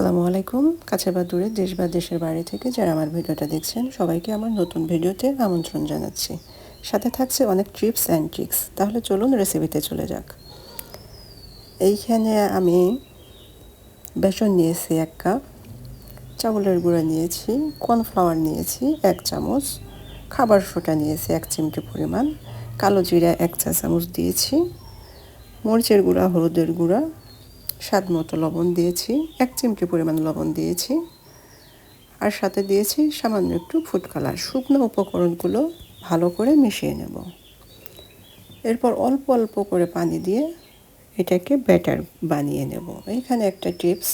আসসালামু আলাইকুম। কাছে বা দূরে, দেশ বা দেশের বাইরে থেকে যারা আমার ভিডিওটা দেখছেন, সবাইকে আমার নতুন ভিডিওতে আমন্ত্রণ জানাচ্ছি। সাথে থাকছে অনেক ট্রিপস অ্যান্ড ট্রিক্স। তাহলে চলুন রেসিপিতে চলে যাক। এইখানে আমি বেসন নিয়েছি এক কাপ, চাউলের গুঁড়া নিয়েছি, কর্নফ্লাওয়ার নিয়েছি এক চামচ, খাবার সোটা নিয়েছি এক চিমটি পরিমাণ, কালো জিরা এক চা চামচ দিয়েছি, মরিচের গুঁড়া, হলুদের গুঁড়া স্বাদ মতো লবণ দিয়েছি, এক চিমটি পরিমাণ লবণ দিয়েছি। আর সাথে দিয়েছি সামান্য একটু ফুড কালার শুকনো উপকরণগুলো ভালো করে মিশিয়ে নেব। এরপর অল্প অল্প করে পানি দিয়ে এটাকে ব্যাটার বানিয়ে নেব। এখানে একটা টিপস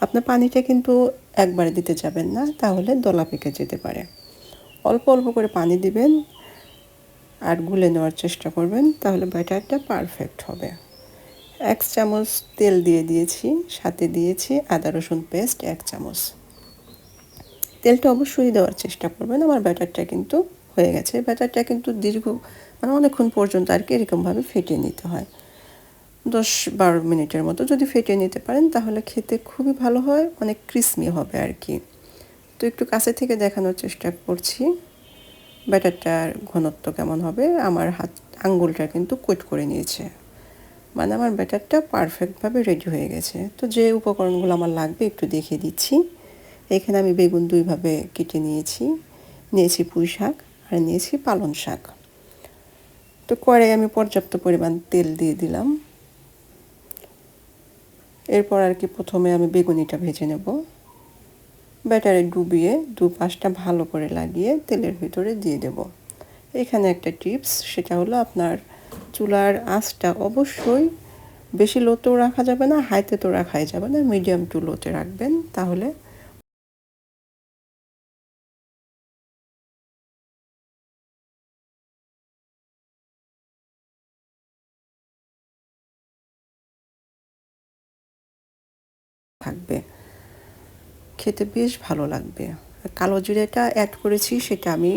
আপনার পানিটা কিন্তু একবারে দিতে যাবেন না, তাহলে দলা পেকে যেতে পারে। অল্প অল্প করে পানি দিবেন আর গুলে নেওয়ার চেষ্টা করবেন, তাহলে ব্যাটারটা পারফেক্ট হবে। এক চামচ তেল দিয়ে দিয়েছি, সাথে দিয়েছি আদা রসুন পেস্ট এক চামচ। তেলটা অবশ্যই দেওয়ার চেষ্টা করবেন, আমার ব্যাটারটা কিন্তু হয়ে গেছে। ব্যাটারটা কিন্তু দীর্ঘ মানে অনেকক্ষণ পর্যন্ত আর কি এরকমভাবে ফেটিয়ে নিতে হয়। দশ বারো মিনিটের মতো যদি ফেটিয়ে নিতে পারেন, তাহলে খেতে খুবই ভালো হয়, অনেক ক্রিসমি হবে আর কি। তো একটু কাছে থেকে দেখানোর চেষ্টা করছি, ব্যাটারটার ঘনত্ব কেমন হবে, আমার হাত, আঙ্গুলটা কিন্তু কোট করে নিয়েছে। মানে আমার ব্যাটারটা পারফেক্টভাবে রেডি হয়ে গেছে। তো যে উপকরণগুলো আমার লাগবে একটু দেখিয়ে দিচ্ছি। এখানে আমি বেগুন দুইভাবে কেটে নিয়েছি। নিয়েছি পুঁই শাক আর নিয়েছি পালং শাক। তো কড়াই আমি পর্যাপ্ত পরিমাণ তেল দিয়ে দিলাম। এরপর আর কি প্রথমে আমি বেগুনিটা ভেজে নেব। ব্যাটারে ডুবিয়ে দু পাশটা ভালো করে লাগিয়ে তেলের ভিতরে দিয়ে দেব। এখানে একটা টিপস, সেটা হলো আপনার চুলার আঁচটা অবশ্যই বেশি লোতেও রাখা যাবে না হাইতে তো রাখাই যাবে না মিডিয়াম টু লোতে রাখবেন তাহলে থাকবে। খেতে বেশ ভালো লাগবে। কালো জিরেটা অ্যাড করেছি, সেটা আমি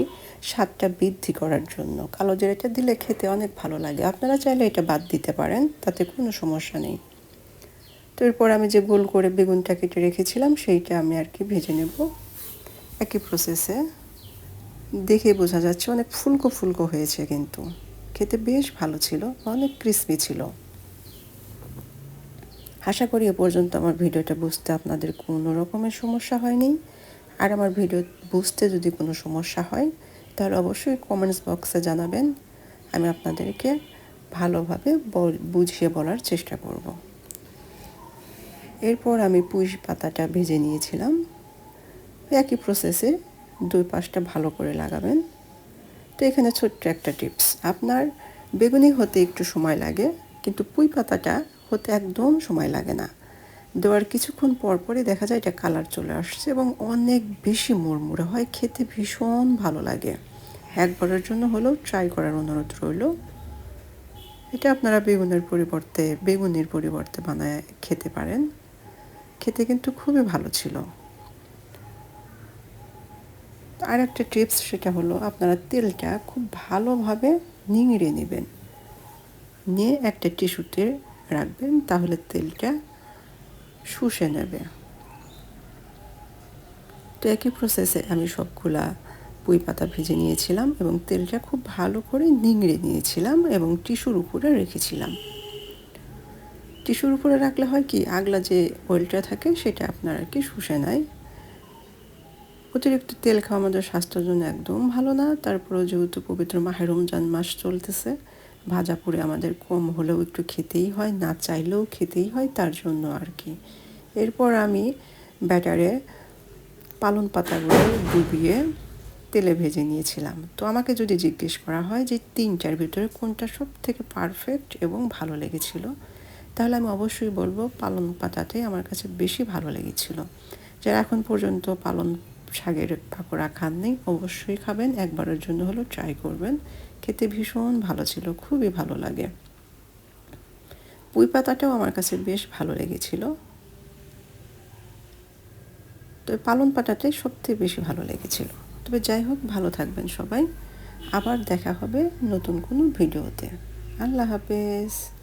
স্বাদটা বৃদ্ধি করার জন্য। কালো জিরাটা দিলে খেতে অনেক ভালো লাগে। আপনারা চাইলে এটা বাদ দিতে পারেন, তাতে কোনো সমস্যা নেই। তো এরপর আমি যে গোল করে বেগুনটা কেটে রেখেছিলাম, সেইটা আমি আর কি ভেজে নেব। একই প্রসেসে দেখে বোঝা যাচ্ছে অনেক ফুলকো ফুলকো হয়েছে কিন্তু। খেতে বেশ ভালো ছিল, অনেক ক্রিসপি ছিল। আশা করি এ পর্যন্ত আমার ভিডিওটা বুঝতে আপনাদের কোনো রকমের সমস্যা হয়নি। আর আমার ভিডিও বুঝতে যদি কোনো সমস্যা হয় তাহলে অবশ্যই কমেন্টস বক্সে জানাবেন। আমি আপনাদেরকে ভালোভাবে বুঝিয়ে বলার চেষ্টা করব। এরপর আমি পুঁই পাতাটা ভেজে নিয়েছিলাম। একই প্রসেসে দুই পাশটা ভালো করে লাগাবেন। তো এখানে ছোট্ট একটা টিপস আপনার বেগুনি হতে একটু সময় লাগে, কিন্তু পুঁই পাতাটা হতে একদম সময় লাগে না। দেওয়ার কিছুক্ষণ পর পরই দেখা যায় এটা কালার চলে আসছে এবং অনেক বেশি মুড়মুড়ে হয়। খেতে ভীষণ ভালো লাগে। একবারের জন্য হলেও ট্রাই করার অনুরোধ রইল। এটা আপনারা বেগুনের পরিবর্তে বেগুনের পরিবর্তে বানায় খেতে পারেন। খেতে কিন্তু খুবই ভালো ছিল। আর একটা টিপস সেটা হলো, আপনারা তেলটা খুব ভালোভাবে নিংড়ে নেবেন। নিয়ে একটা টিস্যুতে রাখবেন, তাহলে তেলটা শুষে নেবে। তো একই প্রসেসে আমি সবগুলা পুঁই পাতা ভেজে নিয়েছিলাম এবং তেলটা খুব ভালো করে নিংড়ে নিয়েছিলাম এবং টিস্যুর উপরে রেখেছিলাম। টিস্যুর উপরে রাখলে হয় কি, আগলা যে অয়েলটা থাকে সেটা আপনার আর কি শুষে নেয়। অতিরিক্ত তেল খাওয়া আমাদের স্বাস্থ্যের জন্য একদম ভালো না, তারপরেও যেহেতু পবিত্র মাহের রমজান মাস চলতেছে ভাজা পুড়ে আমাদের কম হলেও একটু খেতেই হয়, না চাইলেও খেতেই হয় তার জন্য আর কি। এরপর আমি ব্যাটারে পালন পাতাগুলো ডুবিয়ে তেলে ভেজে নিয়েছিলাম। তো আমাকে যদি জিজ্ঞেস করা হয় যে তিনটার ভিতরে কোনটা সব থেকে পারফেক্ট এবং ভালো লেগেছিল, তাহলে আমি অবশ্যই বলব পালন পাতাতে আমার কাছে বেশি ভালো লেগেছিল। যারা এখন পর্যন্ত পালন শাকের পাকোড়া খাননি। অবশ্যই খাবেন। একবারের জন্য হলো ট্রাই করবেন। খেতে ভীষণ ভালো ছিল, খুবই ভালো লাগে। পুঁই পাতাটাও আমার কাছে বেশ ভালো লেগেছিল। তো পালন পাতাটাই সবথেকে বেশি ভালো লেগেছিল। তবে যাই হোক, ভালো থাকবেন সবাই। আবার দেখা হবে নতুন কোনো ভিডিওতে। আল্লাহ হাফেজ।